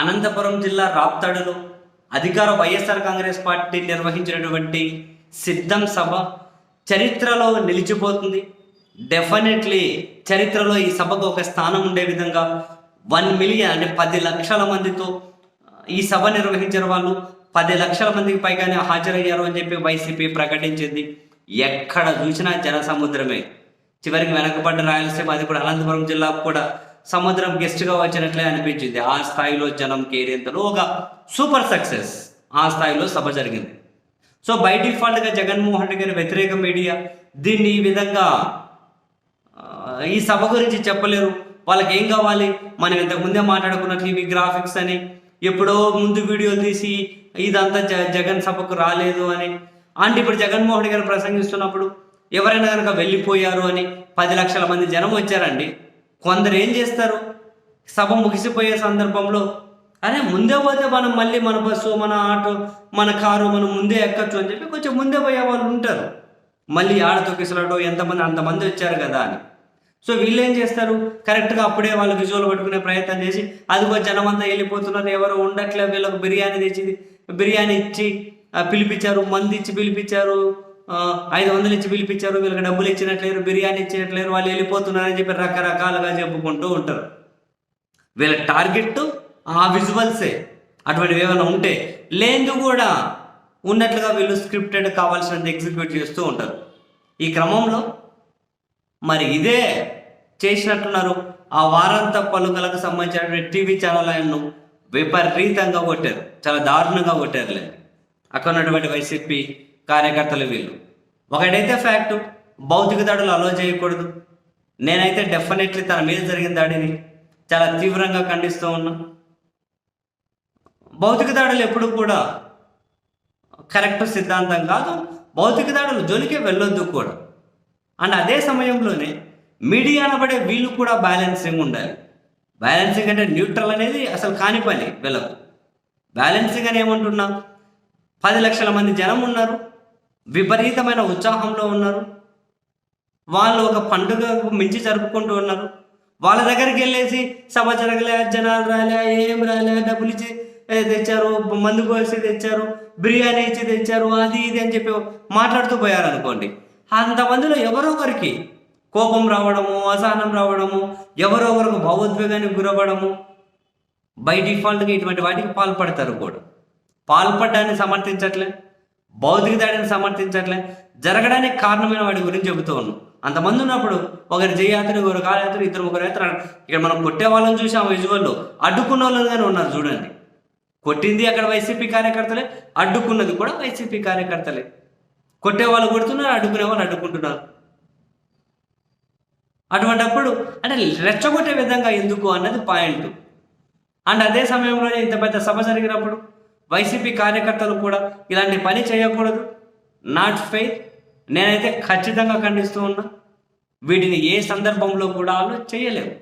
అనంతపురం జిల్లా రాప్తాడులో అధికార వైఎస్ఆర్ కాంగ్రెస్ పార్టీ నిర్వహించినటువంటి సిద్ధం సభ చరిత్రలో నిలిచిపోతుంది. డెఫినెట్లీ చరిత్రలో ఈ సభకు ఒక స్థానం ఉండే విధంగా వన్ మిలియన్ అంటే పది లక్షల మందితో ఈ సభ నిర్వహించిన వాళ్ళు. పది లక్షల మందికి పైగానే హాజరయ్యారు అని చెప్పి వైసీపీ ప్రకటించింది. ఎక్కడ చూసినా జన సముద్రమే చివరికి వెనకబడ్డ రాయలసీమ అది కూడా అనంతపురం జిల్లాకు కూడా సముద్రం గెస్ట్గా వచ్చినట్లే అనిపించింది. ఆ స్థాయిలో జనం కేరేంతలో ఒక సూపర్ సక్సెస్ ఆ స్థాయిలో సభ జరిగింది. సో బై డిఫాల్ట్గా జగన్మోహన్ రెడ్డి గారి వ్యతిరేక మీడియా దీన్ని ఈ విధంగా ఈ సభ గురించి చెప్పలేరు. వాళ్ళకి ఏం కావాలి? మనం ఇంతకు ముందే మాట్లాడుకున్నట్లు ఇవి గ్రాఫిక్స్ అని ఎప్పుడో ముందు వీడియో తీసి ఇదంతా జ జగన్ సభకు రాలేదు అని. అంటే ఇప్పుడు జగన్మోహన్ రెడ్డి గారు ప్రసంగిస్తున్నప్పుడు ఎవరైనా కనుక వెళ్ళిపోయారు అని పది లక్షల మంది జనం వచ్చారండి. కొందరు ఏం చేస్తారు? సభ ముగిసిపోయే సందర్భంలో అరే ముందే పోతే మనం మళ్ళీ మన బస్సు మన ఆటో మన కారు మనం ముందే ఎక్కచ్చు అని చెప్పి కొంచెం ముందే పోయే వాళ్ళు ఉంటారు. మళ్ళీ ఆడ కిసలాడో ఎంతమంది అంతమంది వచ్చారు కదా అని. సో వీళ్ళు ఏం చేస్తారు? కరెక్ట్గా అప్పుడే వాళ్ళు విజువల్ పట్టుకునే ప్రయత్నం చేసి అదిగో జనం అంతా వెళ్ళిపోతున్నారు ఎవరో ఉండట్లే వీళ్ళకి బిర్యానీ తెచ్చి బిర్యానీ ఇచ్చి పిలిపించారు మంది ఇచ్చి పిలిపించారు ఐదు వందలు ఇచ్చి పిలిపించారు వీళ్ళకి డబ్బులు ఇచ్చినట్లేరు బిర్యానీ ఇచ్చినట్లేరు వాళ్ళు వెళ్ళిపోతున్నారని చెప్పి రకరకాలుగా చెప్పుకుంటూ ఉంటారు. వీళ్ళ టార్గెట్ ఆ విజువల్సే. అటువంటివి ఏమైనా ఉంటే లేదు కూడా ఉన్నట్లుగా వీళ్ళు స్క్రిప్టెడ్ కావాల్సినంత ఎగ్జిక్యూట్ చేస్తూ ఉంటారు. ఈ క్రమంలో మరి ఇదే చేసినట్టున్నారు. ఆ వారాంత పలుకలకు సంబంధించినటువంటి టీవీ ఛానళ్ళను విపరీతంగా కొట్టారు. చాలా దారుణంగా కొట్టారులే. అక్కడ ఉన్నటువంటి వైసీపీ కార్యకర్తలు వీళ్ళు. ఒకటైతే ఫ్యాక్ట్ భౌతిక దాడులు అలో చేయకూడదు. నేనైతే డెఫినెట్లీ తన మీద జరిగిన దాడిని చాలా తీవ్రంగా ఖండిస్తూ ఉన్నా. భౌతిక దాడులు ఎప్పుడు కూడా కరెక్ట్ సిద్ధాంతం కాదు భౌతిక దాడులు జోలికే వెళ్ళొద్దు కూడా. అండ్ అదే సమయంలోనే మీడియా అనబడే వీళ్ళు కూడా బ్యాలెన్సింగ్ ఉండాలి. బ్యాలెన్సింగ్ అంటే న్యూట్రల్ అనేది అసలు కాని పని వీళ్ళకు. బ్యాలెన్సింగ్ అని ఏమంటున్నా? పది లక్షల మంది జనం ఉన్నారు. విపరీతమైన ఉత్సాహంలో ఉన్నారు. వాళ్ళు ఒక పండుగకు మించి జరుపుకుంటూ ఉన్నారు. వాళ్ళ దగ్గరికి వెళ్ళేసి సభ జరగలే జనాలు రాలే ఏం రాలే డబ్బులు ఇచ్చి తెచ్చారు మందు కోసి తెచ్చారు బిర్యానీ ఇచ్చి తెచ్చారు అది ఇది అని చెప్పి మాట్లాడుతూ పోయారు అనుకోండి. అంతమందిలో ఎవరో ఒకరికి కోపం రావడము అసహనం రావడము ఎవరో ఒకరికి భావోద్వేగానికి గురవ్వడము బై డిఫాల్ట్గా ఇటువంటి వాటికి పాల్పడతారు కూడా. పాల్పడ్డాన్ని సమర్థించట్లే. భౌతిక దాడిని సమర్థించట్లే. జరగడానికి కారణమైన వాటి గురించి చెబుతూ ఉన్నాం. అంతమంది ఉన్నప్పుడు ఒకరు జయాత్ర ఒకరు కాలయాత్ర ఇద్దరు ఒకరు యాత్ర ఇక్కడ మనం కొట్టే వాళ్ళని చూసి ఆ విజువల్లో. అడ్డుకున్న వాళ్ళుగానే ఉన్నారు చూడండి. కొట్టింది అక్కడ వైసీపీ కార్యకర్తలే అడ్డుకున్నది కూడా వైసీపీ కార్యకర్తలే. కొట్టే వాళ్ళు కొడుతున్నారు అడ్డుకునే వాళ్ళు అడ్డుకుంటున్నారు. అటువంటప్పుడు అంటే రెచ్చగొట్టే విధంగా ఎందుకు అన్నది పాయింట్. అండ్ అదే సమయంలో ఇంత పెద్ద సభ జరిగినప్పుడు వైసీపీ కార్యకర్తలు కూడా ఇలాంటి పని చేయకూడదు. నాట్ ఫెయిర్ నేనైతే ఖచ్చితంగా ఖండిస్తూ ఉన్నా. వీటిని ఏ సందర్భంలో కూడా వాళ్ళు చేయలేవు